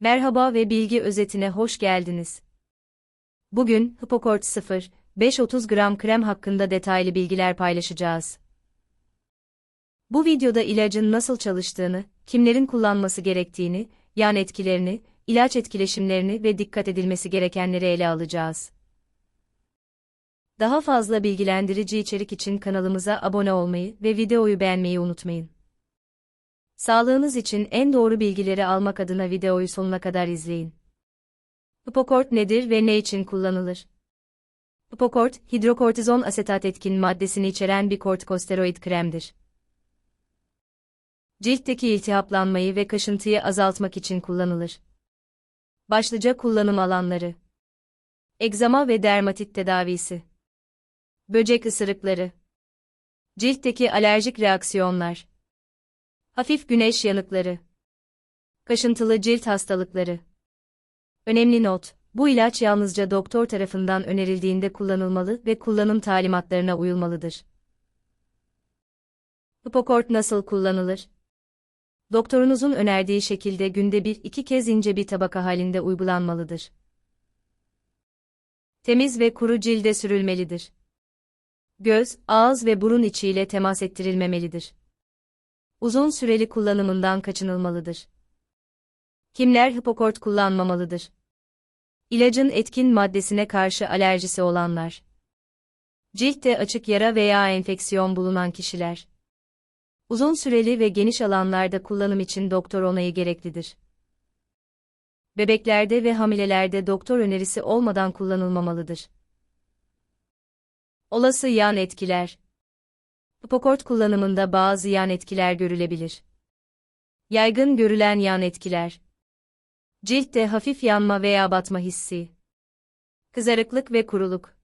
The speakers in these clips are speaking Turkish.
Merhaba ve bilgi özetine hoş geldiniz. Bugün Hipokort 0, 530 gram krem hakkında detaylı bilgiler paylaşacağız. Bu videoda ilacın nasıl çalıştığını, kimlerin kullanması gerektiğini, yan etkilerini, ilaç etkileşimlerini ve dikkat edilmesi gerekenleri ele alacağız. Daha fazla bilgilendirici içerik için kanalımıza abone olmayı ve videoyu beğenmeyi unutmayın. Sağlığınız için en doğru bilgileri almak adına videoyu sonuna kadar izleyin. Hipokort nedir ve ne için kullanılır? Hipokort, hidrokortizon asetat etkin maddesini içeren bir kortikosteroid kremdir. Ciltteki iltihaplanmayı ve kaşıntıyı azaltmak için kullanılır. Başlıca kullanım alanları. Egzama ve dermatit tedavisi. Böcek ısırıkları. Ciltteki alerjik reaksiyonlar. Hafif güneş yanıkları. Kaşıntılı cilt hastalıkları. Önemli not, bu ilaç yalnızca doktor tarafından önerildiğinde kullanılmalı ve kullanım talimatlarına uyulmalıdır. Hipokort nasıl kullanılır? Doktorunuzun önerdiği şekilde günde bir iki kez ince bir tabaka halinde uygulanmalıdır. Temiz ve kuru cilde sürülmelidir. Göz, ağız ve burun içiyle temas ettirilmemelidir uzun süreli kullanımından kaçınılmalıdır. Kimler hipokort kullanmamalıdır? İlacın etkin maddesine karşı alerjisi olanlar. Ciltte açık yara veya enfeksiyon bulunan kişiler. Uzun süreli ve geniş alanlarda kullanım için doktor onayı gereklidir. Bebeklerde ve hamilelerde doktor önerisi olmadan kullanılmamalıdır. Olası yan etkiler Hipokort kullanımında bazı yan etkiler görülebilir. Yaygın görülen yan etkiler. Ciltte hafif yanma veya batma hissi. Kızarıklık ve kuruluk.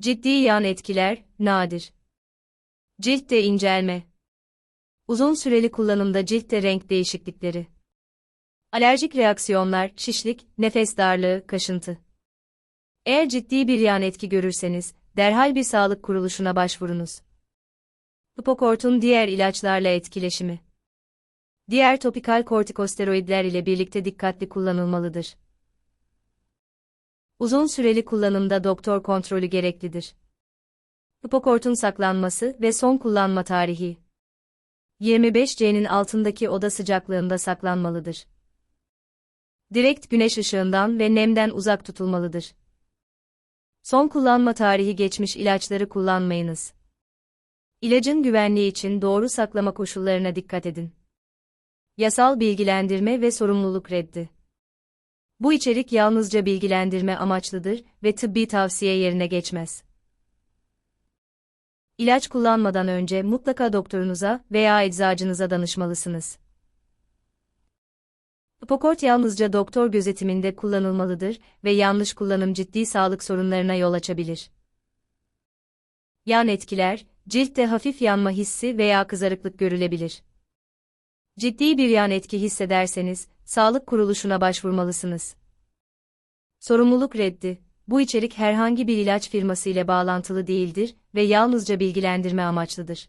Ciddi yan etkiler, nadir. Ciltte incelme. Uzun süreli kullanımda ciltte renk değişiklikleri. Alerjik reaksiyonlar, şişlik, nefes darlığı, kaşıntı. Eğer ciddi bir yan etki görürseniz, derhal bir sağlık kuruluşuna başvurunuz. Hipokortun diğer ilaçlarla etkileşimi. Diğer topikal kortikosteroidler ile birlikte dikkatli kullanılmalıdır. Uzun süreli kullanımda doktor kontrolü gereklidir. Hipokortun saklanması ve son kullanma tarihi. 25C'nin altındaki oda sıcaklığında saklanmalıdır. Direkt güneş ışığından ve nemden uzak tutulmalıdır. Son kullanma tarihi geçmiş ilaçları kullanmayınız. İlacın güvenliği için doğru saklama koşullarına dikkat edin. Yasal bilgilendirme ve sorumluluk reddi. Bu içerik yalnızca bilgilendirme amaçlıdır ve tıbbi tavsiye yerine geçmez. İlaç kullanmadan önce mutlaka doktorunuza veya eczacınıza danışmalısınız. Hipokort yalnızca doktor gözetiminde kullanılmalıdır ve yanlış kullanım ciddi sağlık sorunlarına yol açabilir. Yan etkiler, ciltte hafif yanma hissi veya kızarıklık görülebilir. Ciddi bir yan etki hissederseniz, sağlık kuruluşuna başvurmalısınız. Sorumluluk reddi. Bu içerik herhangi bir ilaç firması ile bağlantılı değildir ve yalnızca bilgilendirme amaçlıdır.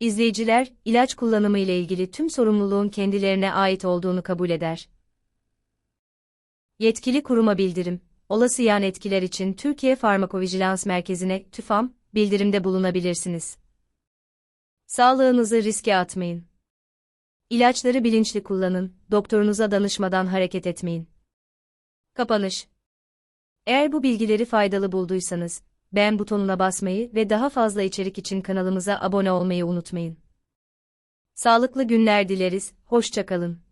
İzleyiciler, ilaç kullanımı ile ilgili tüm sorumluluğun kendilerine ait olduğunu kabul eder. Yetkili kuruma bildirim olası yan etkiler için Türkiye Farmakovijilans Merkezi'ne TÜFAM bildirimde bulunabilirsiniz. Sağlığınızı riske atmayın. İlaçları bilinçli kullanın, doktorunuza danışmadan hareket etmeyin. Kapanış Eğer bu bilgileri faydalı bulduysanız, beğen butonuna basmayı ve daha fazla içerik için kanalımıza abone olmayı unutmayın. Sağlıklı günler dileriz, hoşçakalın.